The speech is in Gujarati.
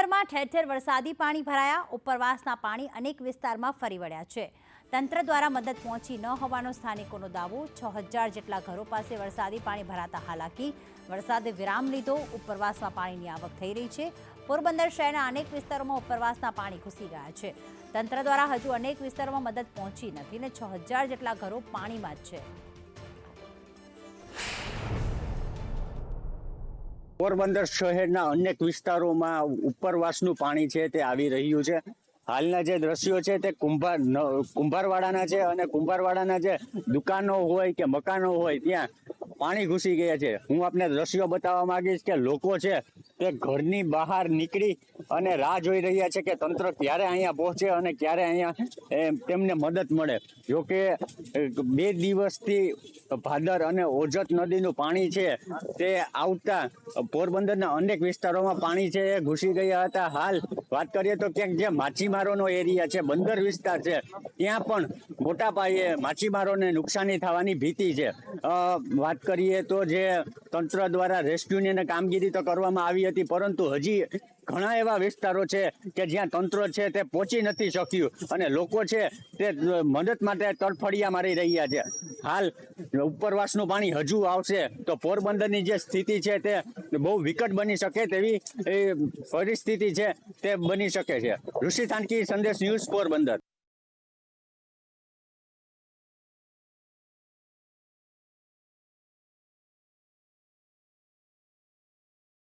પોરબંદરમાં ઠેર ઠેર વરસાદી પાણી ભરાયા. ઉપરવાસના પાણી અનેક વિસ્તારમાં ફરી વળ્યા છે. તંત્ર દ્વારા મદદ પહોંચી ન હોવાનો સ્થાનિકોનો દાવો. છ હજાર જેટલા ઘરો પાસે વરસાદી પાણી ભરાતા હાલાકી. વરસાદે વિરામ લીધો. ઉપરવાસમાં પાણીની આવક થઈ રહી છે. પોરબંદર શહેરના અનેક વિસ્તારોમાં ઉપરવાસના પાણી ઘૂસી ગયા છે. તંત્ર દ્વારા હજુ અનેક વિસ્તારોમાં મદદ પહોંચી નથી ને છ હજાર જેટલા ઘરો પાણીમાં જ છે. પોરબંદર શહેરના અનેક વિસ્તારોમાં ઉપરવાસનું પાણી છે તે આવી રહ્યું છે. હાલના જે દ્રશ્યો છે તે કુંભાર કુંભારવાડાના છે અને કુંભારવાડાના જે દુકાનો હોય કે મકાનો હોય, ત્યાં પાણી ઘૂસી ગયા છે. હું આપને દ્રશ્યો બતાવવા માંગીશ કે લોકો છે તે ઘરની બહાર નીકળી અને રાહ જોઈ રહ્યા છે કે તંત્ર ક્યારે અહીંયા પહોંચે અને ક્યારે અહીંયા તેમને મદદ મળે. જો કે બે દિવસથી ભાદર અને ઓજત નદીનું પાણી છે તે આવતા પોરબંદરના અનેક વિસ્તારોમાં પાણી છે એ ઘૂસી ગયા હતા. હાલ વાત કરીએ તો ક્યાંક જે માછીમારોનો એરિયા છે, બંદર વિસ્તાર છે, ત્યાં પણ મોટા પાયે માછીમારોને નુકસાની થવાની ભીતિ છે. વાત કરીએ તો જે તંત્ર દ્વારા રેસ્ક્યુની કામગીરી તો કરવામાં આવી હતી પરંતુ હજી ઘણા એવા વિસ્તારો છે કે જ્યાં તંત્ર છે તે પહોંચી નથી શક્યું અને લોકો છે તે મદદ માટે તડફડિયા મારી રહ્યા છે. હાલ ઉપરવાસનું પાણી હજુ આવશે તો પોરબંદરની જે સ્થિતિ છે તે બહુ વિકટ બની શકે તેવી પરિસ્થિતિ છે તે બની શકે છે. ઋષિ થાનકી સંદેશ ન્યૂઝ પોરબંદર.